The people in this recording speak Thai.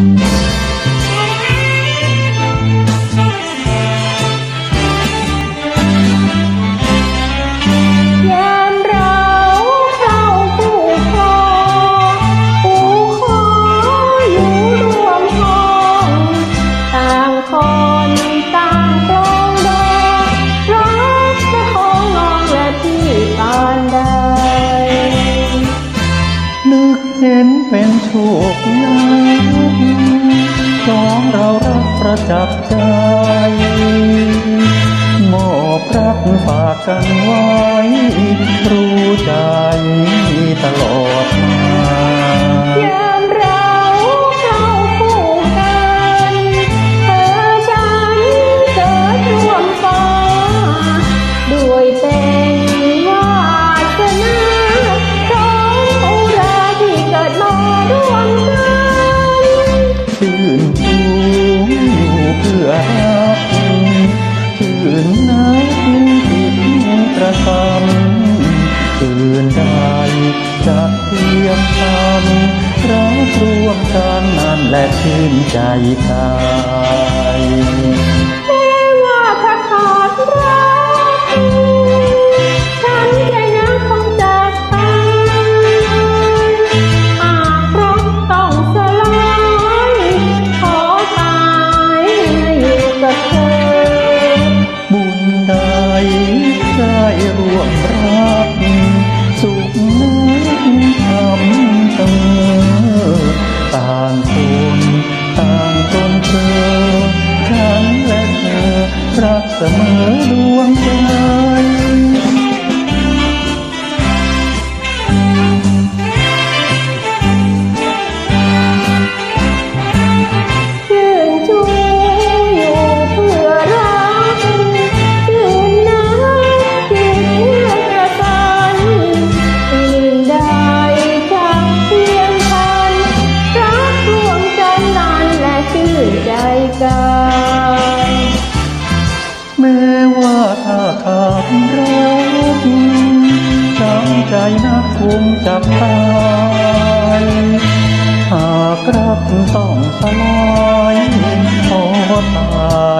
ย นเป็นโชคยากสองเรารักประจับใจมอบรักฝากกันไว้รู้ จะเทียมทำรักรวมกันนั่นและชื่นใจกายแม้ว่าถ้าขาดรักฉันใจนะคงจากไปหากรักต้องสลายขอตายอยู่กับเธอบุญใดได้ร่วมรัก รักเสมอดวงใจชื่นชูอยู่เพื่อรักชื่นนักจิตกระสันอื่นใดจะเพียงพันรักรวมกัน ถ้าขาดรักช้ำใจนักคงจับตายหากรักต้องสลายขอตาย